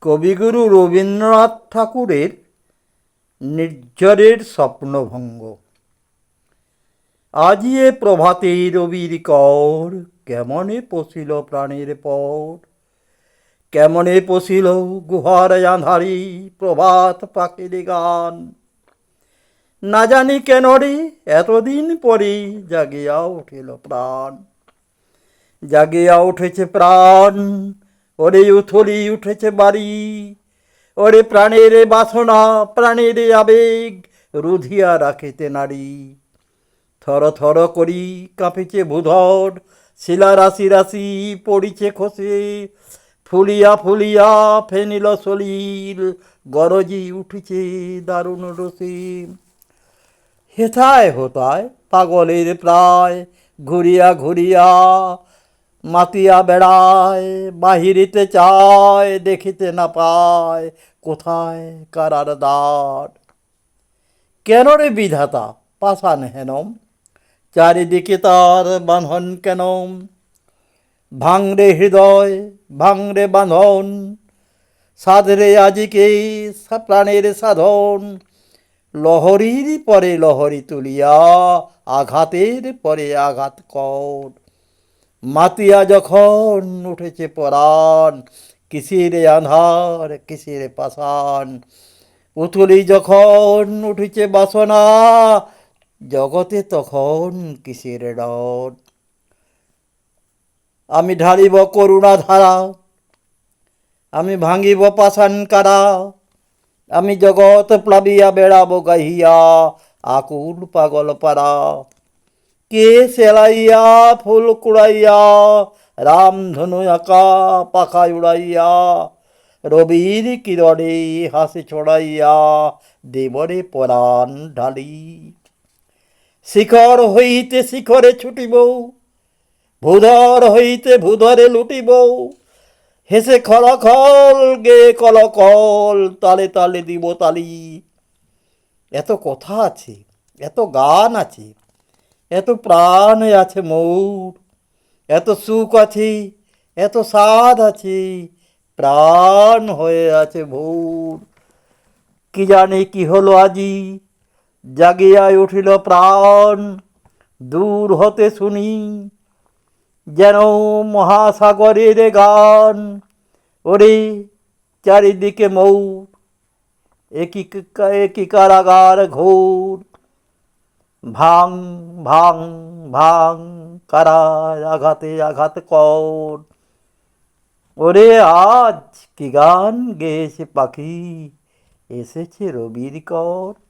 কবিগুরু রবীন্দ্রনাথ ঠাকুরের নির্ঝরের স্বপ্নভঙ্গ। আজি এ প্রভাতে রবির কর, কেমনে পশিল প্রাণের পর? কেমনে পশিল গুহার আঁধারি প্রভাত পাখির গান? না জানি কেন রে এতদিন পরে জাগিয়া উঠিল প্রাণ। জাগিয়া উঠেছে প্রাণ ওরে উথলি উঠেছে বাড়ি। ওরে প্রাণের বাসনা, প্রাণের আবেগ, রুধিয়া রাখিতে নারী। থর থর করি কাঁপিছে ভূধর, শিলা রাশি রাশি পড়িছে খসে। ফুলিয়া ফুলিয়া ফেনিল সলিল, গরজি উঠিছে দারুণ রসি। হেথায় হোতায় পাগলের প্রায়, ঘুরিয়া ঘুরিয়া মাতিয়া বেড়ায়, বাহিরিতে চায়, দেখিতে না পায়, কোথায় কারার দ্বার কেন রে বিধাতা পাশান হেনম? চারিদিকে তার বাঁধন কেন? ভাঙরে হৃদয়, ভাঙরে বাঁধন। সাধরে আজিকে প্রাণের সাধন? লহরীর পরে লহরী তুলিয়া, আঘাতের পরে আঘাত কর। মাতিয়া যখন উঠেছে পরাণ, কিসির আধার কিসির পাষাণ? উথলি যখন উঠেছে বাসনা, জগতে তখন কিসের ডর আমি ঢালিব করুণা ধারা আমি ভাঙিব পাষাণ কারা? আমি জগৎ প্লাবিয়া বেড়াবো গাহিয়া, আকুল পাগল পারা কে সেলাইয়া, ফুল কুড়াইয়া, রাম ধনু আঁকা, পাখা উড়াইয়া, রবির কিরণে হাসি ছড়াইয়া, দেবরে পরাণ ঢালি। শিখর হইতে শিখরে ছুটিব, ভূধর হইতে ভূধরে লুটিব, হেসে খলখল গে কলকল, তালে তালে দিব তালি। এত কথা আছে, এত গান আছে এত প্রাণ আছে মৌর, এত সুখ আছে, এত স্বাদ আছে, প্রাণ হয়ে আছে ভোর। কি জানে কি হলো আজি, জাগিয়া উঠিল প্রাণ, দূর হতে শুনি যেন মহাসাগরের গান। ওরে চারিদিকে মৌ একই একই কারাগার ঘোর ভাং ভাং ভাং, কারায় আঘাতে আঘাত কর। ওরে আজ কি গান গেছে পাখি? এসেছে রবির কর।